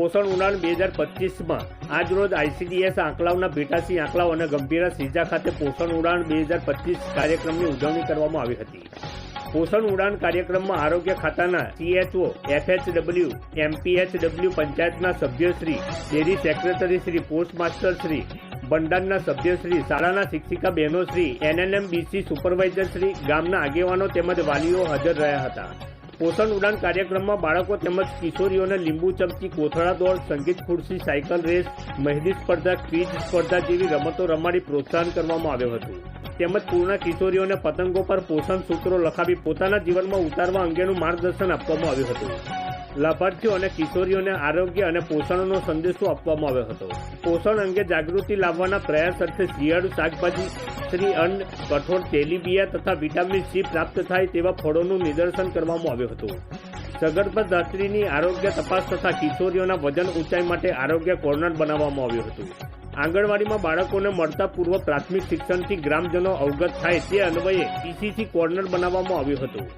પોષણ ઉડાન બે હજાર પચીસમાં આજરોજ આઈસીડીએસ આંકલાવના ભેટાસી આંકલાવ અને ગંભીરા સીજા ખાતે પોષણ ઉડાન બે હજાર પચીસ કાર્યક્રમની ઉજવણી કરવામાં આવી હતી. પોષણ ઉડાન કાર્યક્રમમાં આરોગ્ય ખાતાના સીએચઓ એફએચડબલ્યુ એમપીએચડબલ્યુ પંચાયતના સભ્યશ્રી dairy secretary Shri post master Shri બંડારના સભ્યશ્રી શાળાના શિક્ષિકા બહેનોશ્રી એનએનએમબીસી સુપરવાઇઝર શ્રી, ગામના આગેવાનો તેમજ વાલીઓ હાજર રહ્યા હતા. પોષણ ઉડાન કાર્યક્રમમાં બાળકો તેમજ કિશોરીઓને લીંબુ, ચમચી, કોથળા દોડ સંગીત ખુરશી, સાયકલ રેસ, મહેંદી સ્પર્ધા, ક્વિઝ સ્પર્ધા જેવી રમતો રમાડી પ્રોત્સાહન કરવામાં આવ્યું હતું. તેમજ પૂર્ણ કિશોરીઓને પતંગો પર પોષણ સૂત્રો લખાવી પોતાના જીવનમાં ઉતારવા અંગેનું માર્ગદર્શન આપવામાં આવ્યું હતું. લાભાર્થીઓ અને કિશોરીઓને આરોગ્ય અને પોષણનો સંદેશો આપવામાં આવ્યો હતો. પોષણ અંગે જાગૃતિ લાવવાના પ્રયાસ અર્થે શિયાળુ શાકભાજી, શ્રી અન્ન, કઠોળ, તેલીબિયા તથા વિટામિન સી પ્રાપ્ત થાય તેવા ફળોનું નિદર્શન કરવામાં આવ્યું હતું. સગર્ભ ધાત્રીની આરોગ્ય તપાસ તથા કિશોરીઓના વજન ઊંચાઈ માટે આરોગ્ય કોર્નર બનાવવામાં આવ્યું હતું. આંગણવાડીમાં બાળકોને મળતા પૂર્વ પ્રાથમિક શિક્ષણથી ગ્રામજનો અવગત થાય તે અન્વયે ઈસીસી કોર્નર બનાવવામાં આવ્યું હતું.